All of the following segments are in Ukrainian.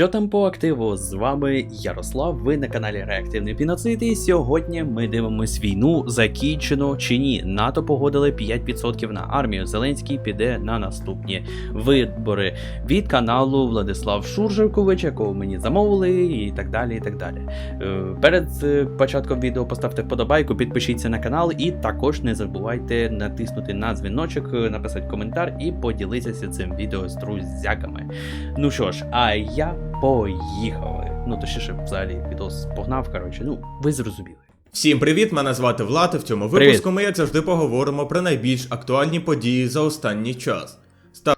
Що там по активу? З вами Ярослав. Ви на каналі Реактивний Піноцид. І сьогодні ми дивимось війну, закінчено чи ні. НАТО погодили 5% на армію. Зеленський піде на наступні вибори від каналу Владислав Шуржикович, якого мені замовили, і так далі. і так далі. Е, Перед е, початком відео поставте вподобайку, підпишіться на канал, і також не забувайте натиснути на дзвіночок, е, написати коментар і поділитися цим відео з друзяками. Ну що ж, а я поїхали. Ну, точніше, взагалі, відос погнав, коротше, ну, ви зрозуміли. Всім привіт! Мене звати Влад. і В цьому Привіт. випуску ми, як завжди, поговоримо про найбільш актуальні події за останній час.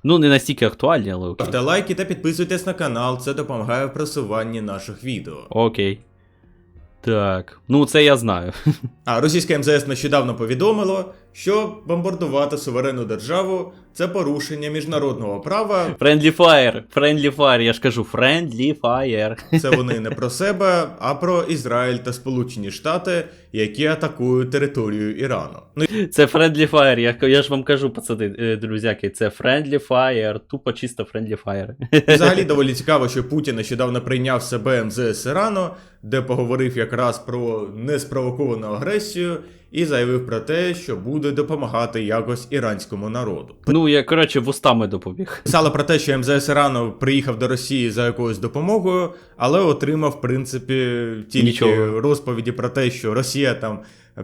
Ну, не настільки актуальні, але окей. Ставте лайки та підписуйтесь на канал, це допомагає в просуванні наших відео. Окей. Так. Ну, це я знаю. А російське МЗС нещодавно повідомило, що бомбардувати суверенну державу це порушення міжнародного права. Friendly Fire, Friendly Fire, я ж кажу, Friendly Fire. Це вони не про себе, а про Ізраїль та Сполучені Штати, які атакують територію Ірану. Ну Це Friendly Fire, я, я ж вам кажу, пацани, е, друзяки, це Friendly Fire, тупо чисто Friendly Fire. Взагалі доволі цікаво, що Путін нещодавно прийняв себе МЗС Ірану, де поговорив якраз про неспровоковану агресію і заявив про те, що буде допомагати якось іранському народу. Ну, я, коротше, вустами допоміг. Писали про те, що МЗС Ірану приїхав до Росії за якоюсь допомогою, але отримав, в принципі, тільки Нічого. розповіді про те, що Росія там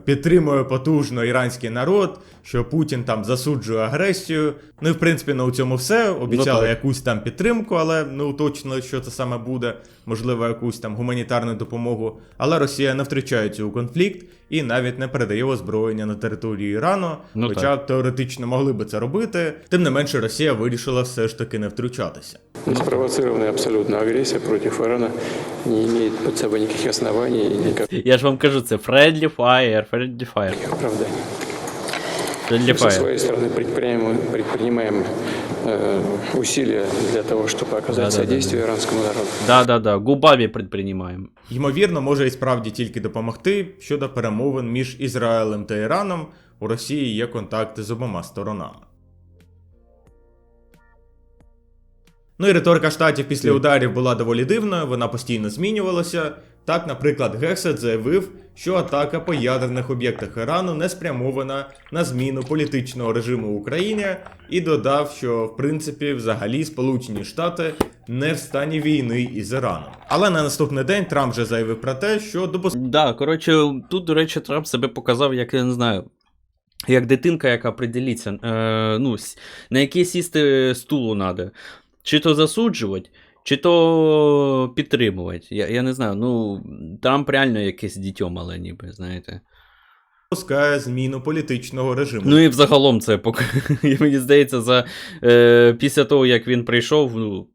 підтримує потужно іранський народ, що Путін там засуджує агресію. Ну і в принципі на у цьому все. Обіцяли Ну, якусь там підтримку, але не уточнили, що це саме буде. Можливо, якусь там гуманітарну допомогу. Але Росія не втручається у конфлікт і навіть не передає озброєння на територію Ірану. Ну, хоча теоретично могли би це робити. Тим не менше, Росія вирішила все ж таки не втручатися. Спровоцированная абсолютно агрессия против Ирана не имеет под собой никаких оснований и Я ж вам кажу, це Friendly Fire, Friendly Fire, оправданий. Friendly Мы со Fire. своей стороны предпринимаем, предпринимаем э, усилия для того, чтобы оказать Да-да-да-да. содействие иранскому народу. Да-да-да, губами предпринимаємо. Ймовірно, може і справді тільки допомогти щодо перемовин між Ізраїлем та Іраном. У Росії є контакти з обома сторонами. Ну і риторика штатів після ударів була доволі дивною, вона постійно змінювалася. Так, наприклад, Гексет заявив, що атака по ядерних об'єктах Ірану не спрямована на зміну політичного режиму в Україні, і додав, що в принципі взагалі Сполучені Штати не в стані війни із Іраном. Але на наступний день Трамп вже заявив про те, що допускає Да, коротше, тут, до речі, Трамп себе показав, як я не знаю. Як дитинка, яка приділіться, е, ну, на який сісти стулу треба. Чи то засуджувати, чи то підтримувати. Я, я не знаю, ну, Трамп реально якесь дітьо мале, ніби, знаєте. Пускає зміну політичного режиму. Ну і взагалом це поки. Мені здається, за, е, після того, як він прийшов, ну,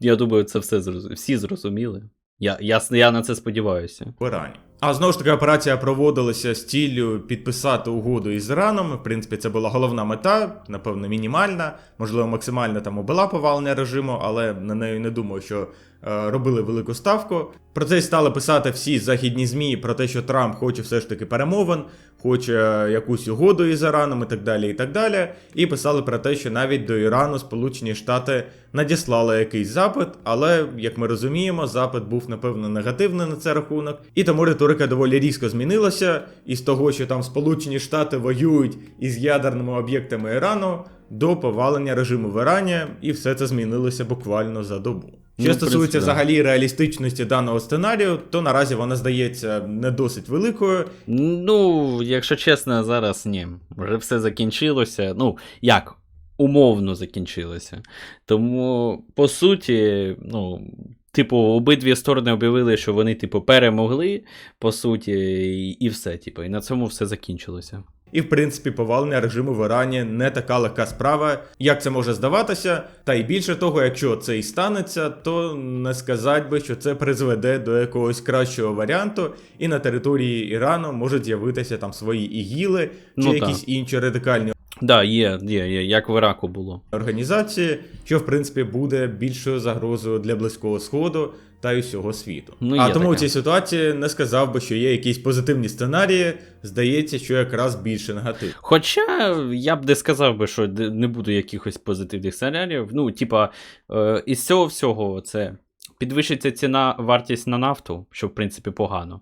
я думаю, це все всі зрозуміли. Я, я, я на це сподіваюся. в Ірані. А знову ж таки, операція проводилася з ціллю підписати угоду із Іраном. В принципі, це була головна мета, напевно, мінімальна. Можливо, максимальна там була повалення режиму, але на неї не думаю, що е, робили велику ставку. Про це й стали писати всі західні змі про те, що Трамп хоче все ж таки перемовин, хоче якусь угоду із Іраном і так далі. І так далі. І писали про те, що навіть до Ірану Сполучені Штати надіслали якийсь запит, але як ми розуміємо, запит був напевно негативний на це рахунок, і тому риторика доволі різко змінилася. Із того, що там Сполучені Штати воюють із ядерними об'єктами Ірану, до повалення режиму в Ірані, і все це змінилося буквально за добу. Ну, Що в стосується принципі, да. взагалі реалістичності даного сценарію, то наразі вона здається не досить великою. Ну, якщо чесно, зараз ні. Вже все закінчилося. Ну, як? Умовно закінчилося. Тому, по суті, ну. Типу, обидві сторони об'явили, що вони, типу, перемогли, по суті, і, і все, типу, і на цьому все закінчилося. І в принципі, повалення режиму в Ірані не така легка справа, як це може здаватися. Та й більше того, якщо це і станеться, то не сказати би, що це призведе до якогось кращого варіанту, і на території Ірану можуть з'явитися там свої ігіли чи Ну, якісь інші радикальні Да, є, є, є, як в Іраку було. організації, що в принципі буде більшою загрозою для близького сходу та й усього світу. Ну, а тому таке. в цій ситуації не сказав би, що є якісь позитивні сценарії. Здається, що якраз більше негатив. Хоча я б не сказав би, що не буде якихось позитивних сценаріїв. Ну, типа, е, із цього всього це підвищиться ціна, вартість на нафту, що в принципі погано.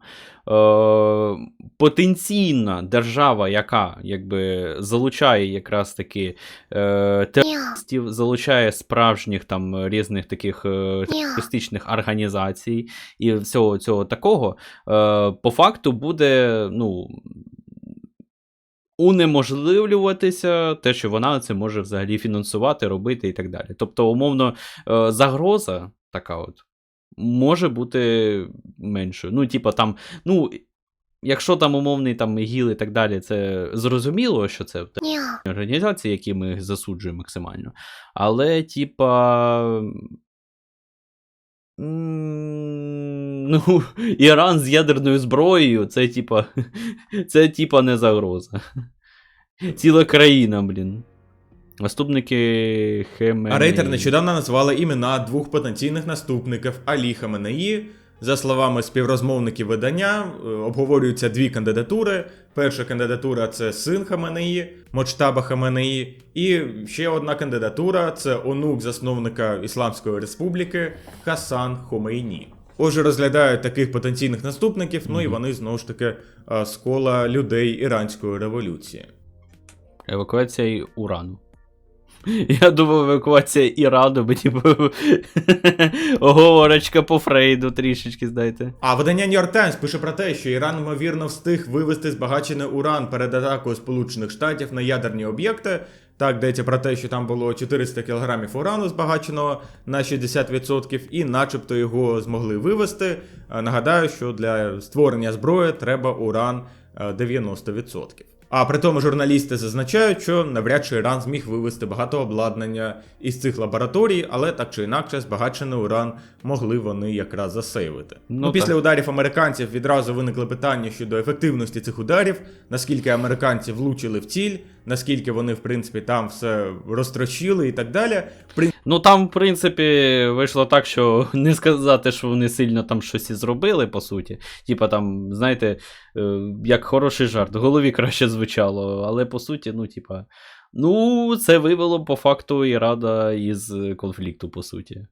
Е, потенційна держава, яка якби залучає якраз таки е, терористів, залучає справжніх там різних таких е, терористичних організацій і всього цього такого, е, по факту буде, ну. Унеможливлюватися те, що вона це може взагалі фінансувати, робити і так далі. Тобто, умовно, е, загроза така от може бути меншою. Ну, типа там, ну, якщо там умовний там ІГІЛ і так далі, це зрозуміло, що це організації, які ми засуджуємо максимально. Але, типа. Ну, Іран з ядерною зброєю, це типа. Це типа не загроза. Ціла країна, блін. Наступники Хемен. А рейтер нещодавно назвали імена двох потенційних наступників Алі Хаменеї. За словами співрозмовників видання, е, обговорюються дві кандидатури. Перша кандидатура це син Хаменеї, Мочтаба Хаменеї, і ще одна кандидатура це онук засновника Ісламської Республіки Хасан Хомейні. Отже, розглядають таких потенційних наступників, ну і вони знову ж таки е, з кола людей іранської революції. Евакуація урану. Я думав, евакуація Ірану, бо типу. Оговорочка по Фрейду трішечки, знаєте. А видання New York Times пише про те, що Іран ймовірно встиг вивести збагачений уран перед атакою Сполучених Штатів на ядерні об'єкти. Так, йдеться про те, що там було 400 кг урану збагаченого на 60%, і начебто його змогли вивести. Е, Нагадаю, що для створення зброї треба уран е, 90%. А при тому журналісти зазначають, що навряд чи Іран зміг вивести багато обладнання із цих лабораторій, але так чи інакше збагачений уран могли вони якраз засейвити. Ну, Ну, після так. ударів американців відразу виникли питання щодо ефективності цих ударів, наскільки американці влучили в ціль, наскільки вони, в принципі, там все розтрощили і так далі. Принципі, Ну там, в принципі, вийшло так, що не сказати, що вони сильно там щось і зробили, по суті. Типа там, знаєте, е, як хороший жарт, в голові краще звучало, але по суті, ну, типа. Ну, це вивело по факту і рада із конфлікту, по суті.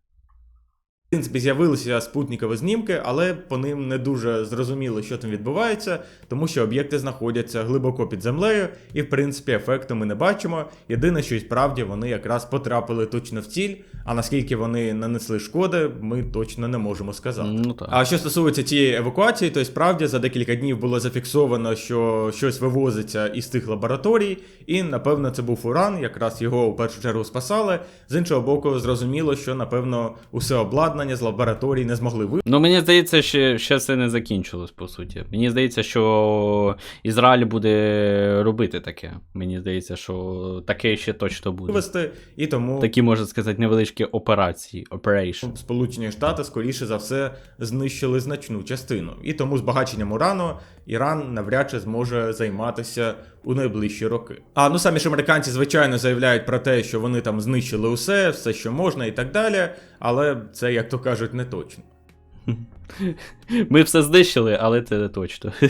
В принципі, з'явилися спутникові знімки, але по ним не дуже зрозуміло, що там відбувається, тому що об'єкти знаходяться глибоко під землею, і в принципі ефекту ми не бачимо. Єдине, що і справді вони якраз потрапили точно в ціль, а наскільки вони нанесли шкоди, ми точно не можемо сказати. Ну так. А що стосується цієї евакуації, то справді за декілька днів було зафіксовано, що щось вивозиться із тих лабораторій, і напевно це був уран, якраз його у першу чергу спасали. З іншого боку, зрозуміло, що напевно усе обладнання з лабораторій не змогли ви. Ну, мені здається, ще, ще все не закінчилось, по суті. Мені здається, що Ізраїль буде робити таке. Мені здається, що таке ще точно буде. вивести, і тому Такі, можна сказати, невеличкі операції. Operation. Сполучені Штати скоріше за все знищили значну частину. І тому збагаченням урану Іран навряд чи зможе займатися у найближчі роки. А ну самі ж американці, звичайно, заявляють про те, що вони там знищили усе, все, що можна, і так далі. Але це, як то кажуть, не точно. Ми все знищили, але це не точно.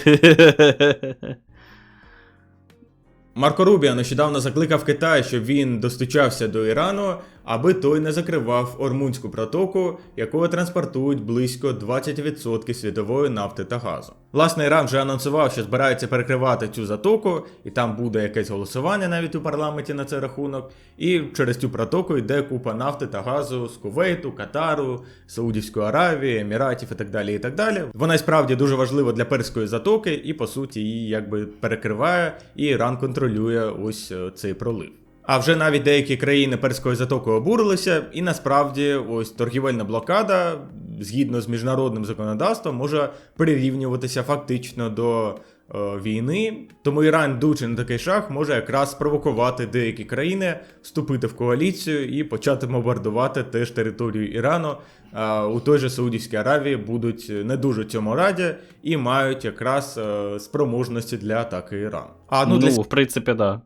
Марко Рубіо нещодавно закликав Китай, щоб він достучався до Ірану, аби той не закривав Ормунську протоку, якою транспортують близько 20% світової нафти та газу. Власне, Іран вже анонсував, що збирається перекривати цю затоку, і там буде якесь голосування навіть у парламенті на цей рахунок. І через цю протоку йде купа нафти та газу з Кувейту, Катару, Саудівської Аравії, Еміратів і так далі. І так далі. Вона і справді дуже важлива для перської затоки, і по суті її якби перекриває, і Іран контролює ось е, цей пролив. А вже навіть деякі країни перської затоки обурилися, і насправді ось торгівельна блокада, згідно з міжнародним законодавством, може прирівнюватися фактично до е, війни. Тому Іран, йдучи на такий шаг, може якраз спровокувати деякі країни вступити в коаліцію і почати бомбардувати теж територію Ірану. А у той же Саудівській Аравії будуть не дуже цьому раді і мають якраз е, спроможності для атаки Ірану. А ну, Ну, для в принципі, да.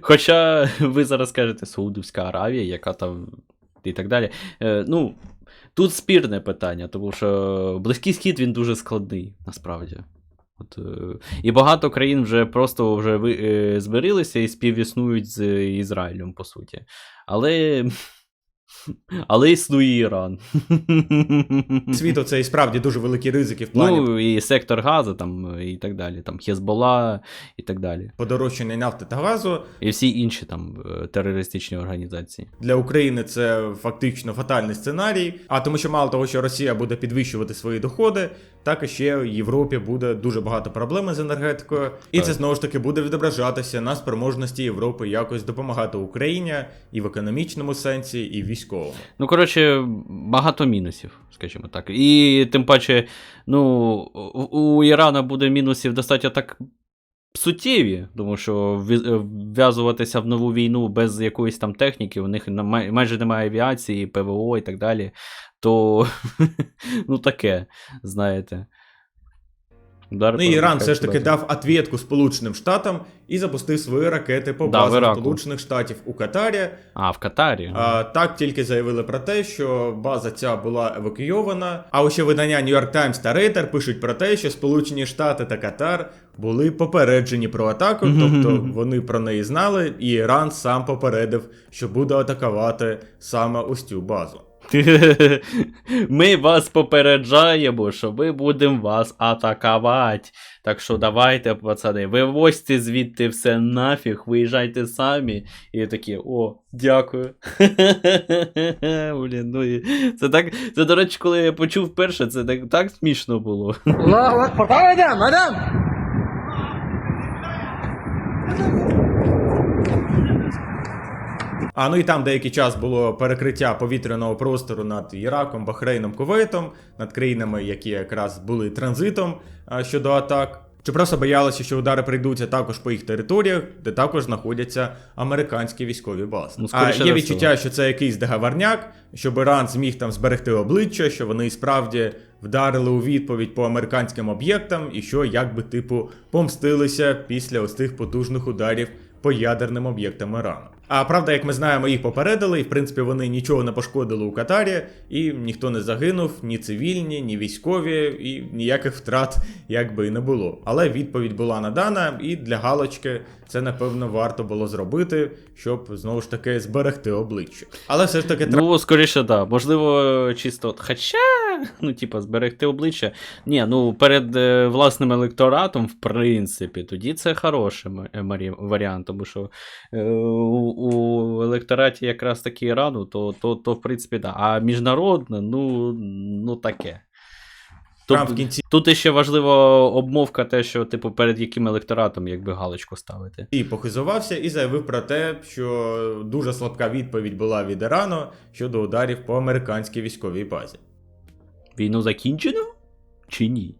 Хоча ви зараз кажете Саудовська Аравія, яка там і так далі. Е, ну, тут спірне питання, тому що Близький Схід він дуже складний, насправді. От, е, і багато країн вже просто вже ви, е, зберилися і співіснують з Ізраїлем, по суті. Але Але існує Іран. Світу це і справді дуже великі ризики в плані Ну, і сектор газу там, і так далі. Там Хезбола і так далі. подорожчання нафти та газу. І всі інші там е, терористичні організації. Для України це фактично фатальний сценарій. А тому, що мало того, що Росія буде підвищувати свої доходи, так і ще в Європі буде дуже багато проблем з енергетикою. І Так. це знову ж таки буде відображатися на спроможності Європи якось допомагати Україні і в економічному сенсі, і в військовому. Ну, коротше, багато мінусів, скажімо так. І тим паче, ну, у, Ірана буде мінусів достатньо так суттєві, тому що вв'язуватися в нову війну без якоїсь там техніки, у них майже немає авіації, ПВО і так далі. То ну таке, знаєте. Удар Ну Іран все ж таки дав ответку Сполученим Штатам і запустив свої ракети по Да, в базам Сполучених Штатів у Катарі. А, в Катарі. А, так тільки заявили про те, що база ця була евакуйована. А ось ще видання New York Times та Reuters пишуть про те, що Сполучені Штати та Катар були попереджені про атаку, тобто вони про неї знали, і Іран сам попередив, що буде атакувати саме ось цю базу. Ми вас попереджаємо, що ми будемо вас атакувати. Так що давайте, пацани, вивозьте звідти все нафіг, виїжджайте самі. І такі, о, дякую. Блін, ну і це так. Це, до речі, коли я почув перше, це так, так смішно було. А ну і там деякий час було перекриття повітряного простору над Іраком, Бахрейном, Кувейтом, над країнами, які якраз були транзитом а, щодо атак. Чи просто боялися, що удари прийдуться також по їх територіях, де також знаходяться американські військові бази. Ну, а є відчуття, що це якийсь договорняк, щоб Іран зміг там зберегти обличчя, що вони справді вдарили у відповідь по американським об'єктам, і що якби типу помстилися після ось тих потужних ударів по ядерним об'єктам Ірану. А правда, як ми знаємо, їх попередили, і в принципі вони нічого не пошкодили у Катарі, і ніхто не загинув, ні цивільні, ні військові, і ніяких втрат якби і не було. Але відповідь була надана, і для галочки це напевно варто було зробити, щоб знову ж таки зберегти обличчя. Але все ж таки Ну, скоріше. Да. Можливо, чисто. от, Ну, типа, зберегти обличчя. Ні, ну, перед е, власним електоратом, в принципі, тоді це хороший е, варіант, тому що е, у, електораті якраз таки Ірану, то, то, то в принципі, да. А міжнародне, ну, ну таке. Тут, кінці тут ще важлива обмовка, те, що, типу, перед яким електоратом якби галочку ставити. і похизувався і заявив про те, що дуже слабка відповідь була від Ірану щодо ударів по американській військовій базі. Війну закінчено? Чи ні?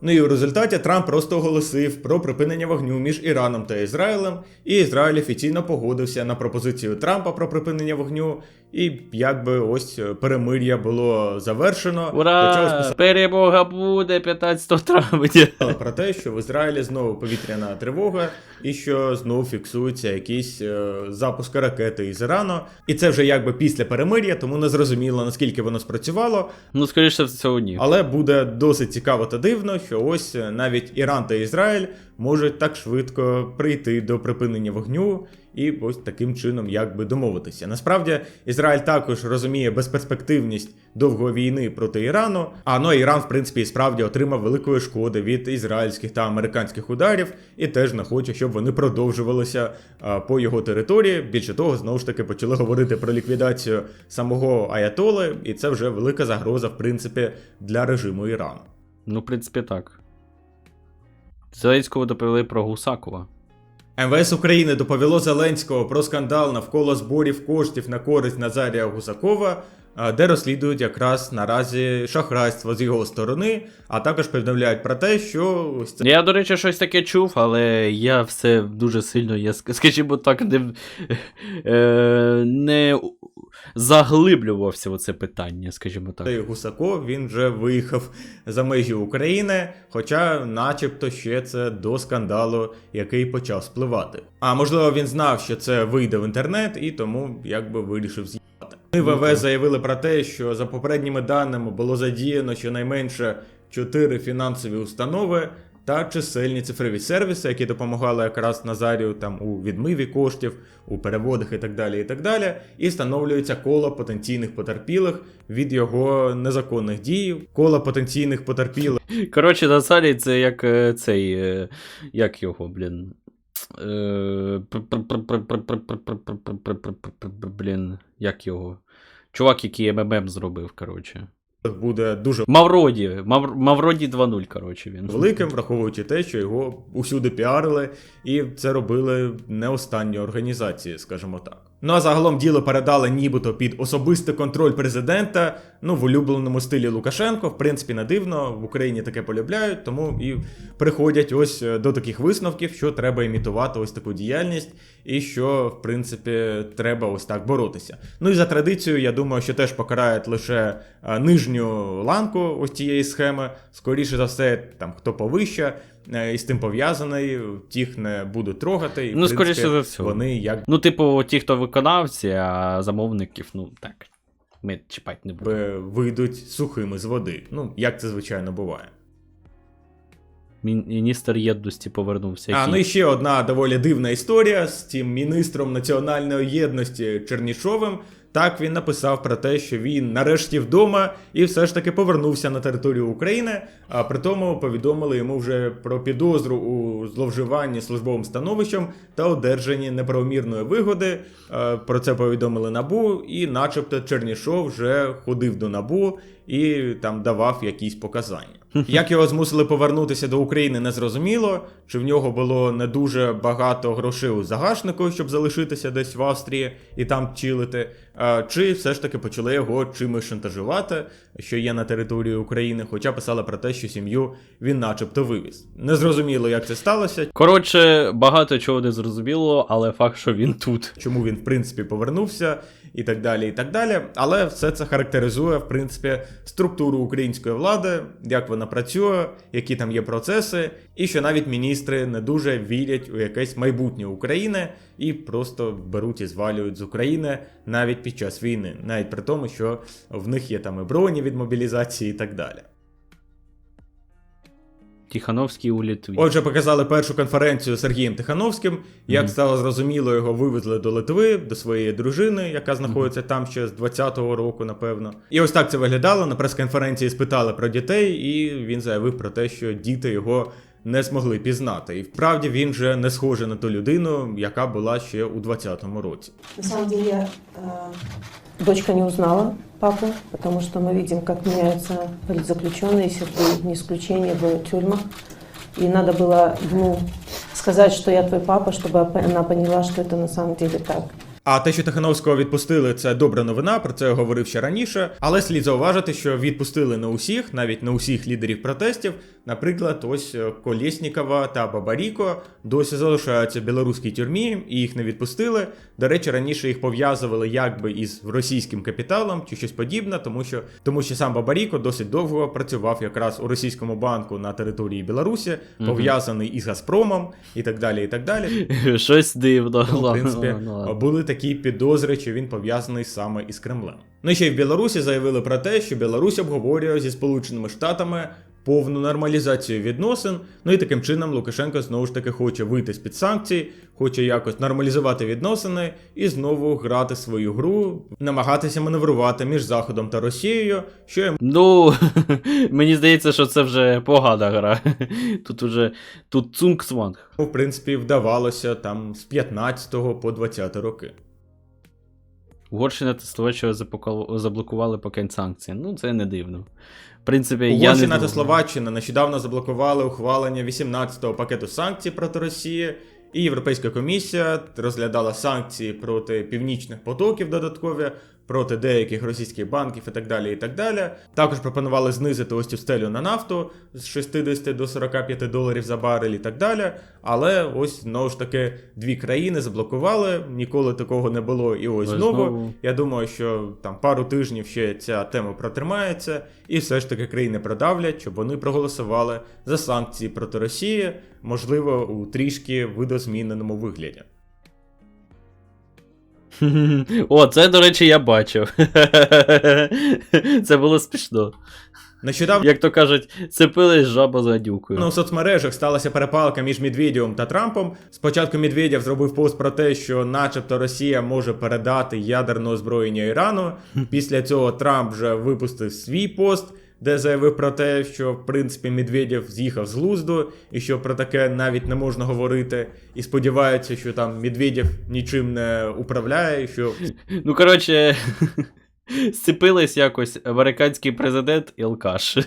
Ну і в результаті Трамп просто оголосив про припинення вогню між Іраном та Ізраїлем, і Ізраїль офіційно погодився на пропозицію Трампа про припинення вогню, і якби ось е, перемир'я було завершено. Хоча ось Перемога буде 15 травня. про те, що в Ізраїлі знову повітряна тривога, і що знову фіксується якийсь е, запуск ракети із Ірану. І це вже якби після перемир'я, тому не зрозуміло наскільки воно спрацювало. Ну, скоріше всього, ні. Але буде досить цікаво та дивно, що ось е, навіть Іран та Ізраїль можуть так швидко прийти до припинення вогню і ось таким чином якби домовитися. Насправді, Ізраїль також розуміє безперспективність довгої війни проти Ірану. А ну Іран, в принципі, справді отримав великої шкоди від ізраїльських та американських ударів, і теж не хоче, щоб вони продовжувалися по його території. Більше того, знову ж таки почали говорити про ліквідацію самого Аятоли, і це вже велика загроза, в принципі, для режиму Ірану. Ну, в принципі, так. Зеленського доповіли про Гусакова. МВС України доповіло Зеленського про скандал навколо зборів коштів на користь Назарія Гусакова, де розслідують якраз наразі шахрайство з його сторони, а також повідомляють про те, що ось це Я, до речі, щось таке чув, але я все дуже сильно, я, скажімо так, не, е, не заглиблювався в це питання, скажімо так. цей Гусаков він вже виїхав за межі України, хоча, начебто, ще це до скандалу, який почав спливати. А можливо, він знав, що це вийде в інтернет, і тому якби вирішив з'їхати. Ми в заявили про те, що за попередніми даними було задіяно щонайменше чотири фінансові установи. та чисельні цифрові сервіси, які допомагали якраз Назарію там у відмиві коштів, у переводах і так далі. І так далі. І встановлюється коло потенційних потерпілих від його незаконних дій, коло потенційних потерпілих. Коротше, Назарій це як е, цей. е, Як його, блін. Е, Блін, як його? Чувак, який МММ зробив, коротше. Буде дуже Мавроді. Мав... Мавроді 2.0, коротше, він. великим, враховуючи те, що його усюди піарили, і це робили не останні організації, скажімо так. Ну а загалом діло передали нібито під особистий контроль президента, ну в улюбленому стилі Лукашенко. В принципі, не дивно, в Україні таке полюбляють, тому і приходять ось е, до таких висновків, що треба імітувати ось таку діяльність, і що, в принципі, треба ось так боротися. Ну і за традицією, я думаю, що теж покарають лише е, нижню ланку ось цієї схеми. Скоріше за все, там хто повище. Е, І з тим пов'язаний, тих не будуть трогати. І, Ну, скоріше за все. Вони як Ну, типу, ті, хто виконавці, а замовників, ну так. Ми чіпати не будемо. вийдуть сухими з води. Ну, як це звичайно буває. Міністр єдності повернувся. А, ну і ще одна доволі дивна історія з цим міністром національної єдності Чернішовим. Так він написав про те, що він нарешті вдома і все ж таки повернувся на територію України. А при тому повідомили йому вже про підозру у зловживанні службовим становищем та одержанні неправомірної вигоди. Е, Про це повідомили набу, і, начебто, Чернішов вже ходив до набу і там давав якісь показання. Як його змусили повернутися до України, не зрозуміло. Чи в нього було не дуже багато грошей у загашнику, щоб залишитися десь в Австрії і там чилити, чи все ж таки почали його чимось шантажувати, що є на території України, хоча писали про те, що сім'ю він начебто вивіз. Незрозуміло, як це сталося, Коротше, багато чого не зрозуміло, але факт, що він тут. чому він в принципі повернувся, і так далі. і так далі. Але все це характеризує, в принципі, структуру української влади, як вона працює, які там є процеси, і що навіть міністри не дуже вірять у якесь майбутнє України і просто беруть і звалюють з України навіть під час війни, навіть при тому, що в них є там і броні від мобілізації і так далі. Тихановський у Літві. Отже, показали першу конференцію з Сергієм Тихановським. Як Мгм. стало зрозуміло, його вивезли до Литви, до своєї дружини, яка знаходиться там ще з 20-го року, напевно. І ось так це виглядало. На прес-конференції спитали про дітей, і він заявив про те, що діти його не змогли пізнати. І вправді він вже не схожий на ту людину, яка була ще у 20-му році. На самом деле э, дочка не узнала папу, потому что мы видим, как меняются политзаключенные, Сергей не исключение в тюрьмах. И надо было ему сказать, что я твой папа, чтобы она поняла, что это на самом деле так. А те, що Тихановського відпустили, це добра новина. Про це я говорив ще раніше. Але слід зауважити, що відпустили не усіх, навіть не усіх лідерів протестів. Наприклад, ось е, Колєснікова та Бабаріко досі залишаються в білоруській тюрмі, і їх не відпустили. До речі, раніше їх пов'язували якби із російським капіталом чи щось подібне, тому що тому що сам Бабаріко досить довго працював якраз у російському банку на території Білорусі, Мгм. пов'язаний із Газпромом і так далі. І так далі. Щось дивно. Ну, в принципі, були такі підозри, що він пов'язаний саме із Кремлем. Ну і ще й в Білорусі заявили про те, що Білорусь обговорює зі Сполученими Штатами повну нормалізацію відносин. Ну і таким чином Лукашенко знову ж таки хоче вийти з під санкцій, хоче якось нормалізувати відносини і знову грати свою гру, намагатися маневрувати між Заходом та Росією, що йому Ну, мені здається, що це вже погана гра. Тут уже тут цунксванг. в принципі вдавалося там з 15 по 20 роки. Угорщина та Словаччина заблокували покинь санкції. Ну, це не дивно. В принципі, я не Угорщина та думаю. Словаччина нещодавно заблокували ухвалення 18-го пакету санкцій проти Росії, і Європейська комісія розглядала санкції проти північних потоків додаткові, проти деяких російських банків і так далі. і так далі. Також пропонували знизити ось цю стелю на нафту з 60 до 45 доларів за барель і так далі. Але ось знову ж таки дві країни заблокували, ніколи такого не було. І ось знову. Я думаю, що там пару тижнів ще ця тема протримається, і все ж таки країни продавлять, щоб вони проголосували за санкції проти Росії, можливо, у трішки видозміненому вигляді. О, це, до речі, я бачив. Це було смішно. Нещодавно Як то кажуть, цепились жаба за дюкою. у соцмережах сталася перепалка між Медведєвим та Трампом. Спочатку Медведєв зробив пост про те, що, начебто, Росія може передати ядерне озброєння Ірану. Після цього Трамп вже випустив свій пост, де заявив про те, що в принципі Медведєв з'їхав з глузду, і що про таке навіть не можна говорити. І сподівається, що там Медведєв нічим не управляє, що Ну, коротше, сцепились якось американський президент і алкаш.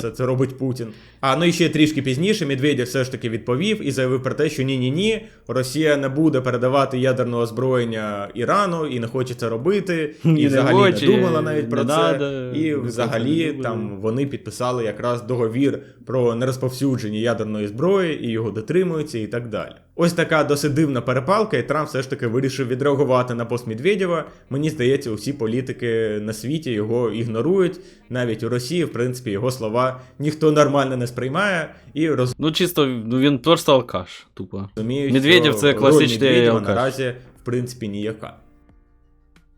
Це, це робить Путін. А ну і ще трішки пізніше Медведєв все ж таки відповів і заявив про те, що ні, ні, Росія не буде передавати ядерне озброєння Ірану і не хоче це робити, і, І не взагалі хоче, не думала навіть про не це. надо, і про це взагалі не там вони підписали якраз договір про нерозповсюдження ядерної зброї і його дотримуються, і так далі. Ось така досить дивна перепалка, і Трамп все ж таки вирішив відреагувати на пост Медведєва. Мені здається, усі політики на світі його ігнорують. Навіть у Росії, в принципі, його слова ніхто нормально не сприймає і Ну, чисто, ну він просто алкаш, тупо. розуміє, Медведєв це класичний алкаш. наразі, в принципі, ніяка.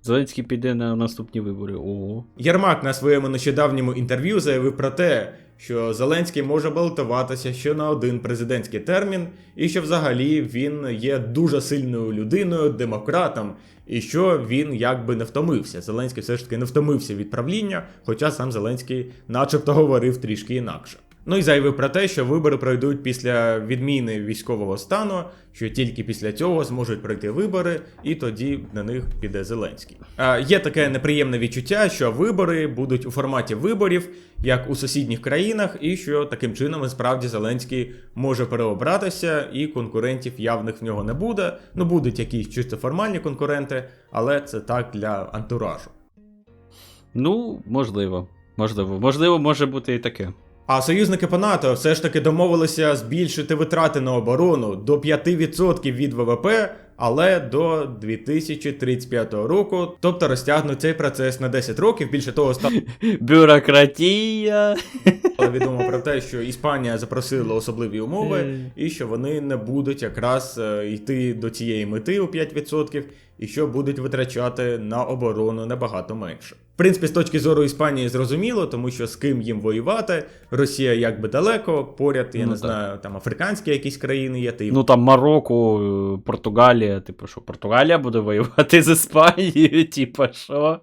Зеленський піде на наступні вибори. Ого. Єрмак на своєму нещодавньому інтерв'ю заявив про те, що Зеленський може балотуватися ще на один президентський термін, і що взагалі він є дуже сильною людиною, демократом, і що він якби не втомився. Зеленський все ж таки не втомився від правління, хоча сам Зеленський, начебто, говорив трішки інакше. Ну і заявив про те, що вибори пройдуть після відміни військового стану, що тільки після цього зможуть пройти вибори, і тоді на них піде Зеленський. А, є таке неприємне відчуття, що вибори будуть у форматі виборів, як у сусідніх країнах, і що таким чином і справді Зеленський може переобратися, і конкурентів явних в нього не буде. Ну будуть якісь чисто формальні конкуренти, але це так для антуражу. Ну, можливо. Можливо. Можливо, може бути і таке. А союзники по НАТО все ж таки домовилися збільшити витрати на оборону до 5% від ВВП, але до 2035 року, тобто розтягнуть цей процес на 10 років. Більше того, стало Бюрократія. відомо про те, що Іспанія запросила особливі умови, і що вони не будуть якраз е, йти до цієї мети у 5%, і що будуть витрачати на оборону набагато менше. В принципі, з точки зору Іспанії зрозуміло, тому що з ким їм воювати, Росія якби далеко, поряд, я Ну, не так. знаю, там африканські якісь країни є, й Ну там Марокко, е, Португалія, типу що, Португалія буде воювати з Іспанією, типа що?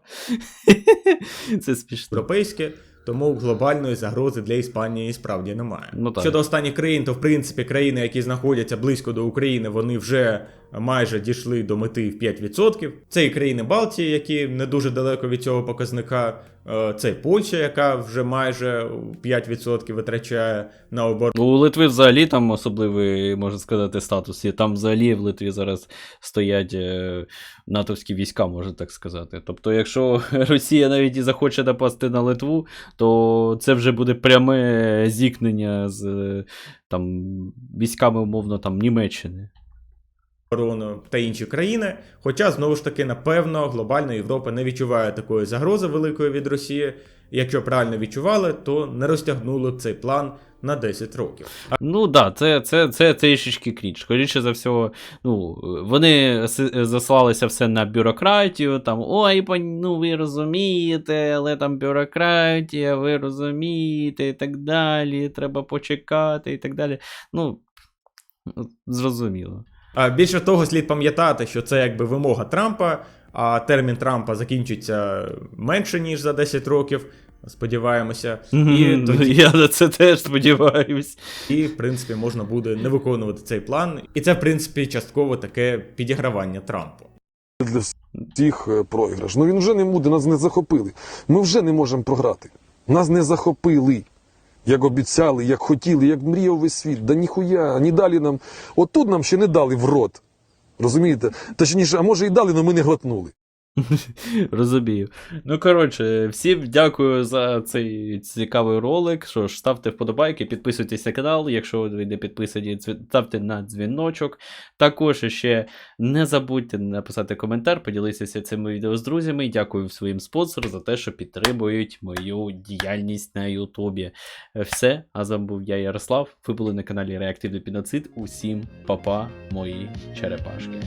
Це смішно. європейські. Тому глобальної загрози для Іспанії справді немає. Ну, так. Щодо останніх країн, то в принципі країни, які знаходяться близько до України, вони вже майже дійшли до мети в 5%. Це і країни Балтії, які не дуже далеко від цього показника. Е, Це Польща, яка вже майже 5% витрачає на оборону. Ну, У Литви взагалі там особливий, можна сказати, статус є. Там взагалі в Литві зараз стоять е, натовські війська, можна так сказати. Тобто, якщо Росія навіть і захоче напасти на Литву, то це вже буде пряме зіткнення з е, там, військами, умовно, там, Німеччини. Оборону та інші країни. Хоча знову ж таки, напевно, глобальна Європа не відчуває такої загрози великої від Росії. Якщо правильно відчували, то не розтягнули цей план на 10 років. Ну да, це, це, це трішечки крінж. Скоріше за всього, ну, вони заслалися все на бюрократію, там, ой, ну ви розумієте, але там бюрократія, ви розумієте, і так далі, треба почекати і так далі. Ну, зрозуміло. А більше того, слід пам'ятати, що це якби вимога Трампа, а термін Трампа закінчиться менше ніж за 10 років. Сподіваємося, і тоді, Я на це теж сподіваюсь. і, в принципі, можна буде не виконувати цей план. І це, в принципі, частково таке підігравання Трампу. для всіх е, програш. Ну він вже не буде, нас не захопили. Ми вже не можемо програти. Нас не захопили. Як обіцяли, як хотіли, як мріяв весь світ. Да ніхуя, ні далі нам. Отут нам ще не дали в рот. Розумієте? Точніше, а може і дали, але ми не глотнули. Розумію. Ну, коротше, всім дякую за цей цікавий ролик. Що ж, ставте вподобайки, підписуйтесь на канал. Якщо ви не підписані, ставте на дзвіночок. Також ще не забудьте написати коментар, поділитися цим відео з друзями. Дякую своїм спонсорам за те, що підтримують мою діяльність на Ютубі. Все, а вами був я, Ярослав. Ви були на каналі Реактивний Піноцид. Усім па-па, мої черепашки.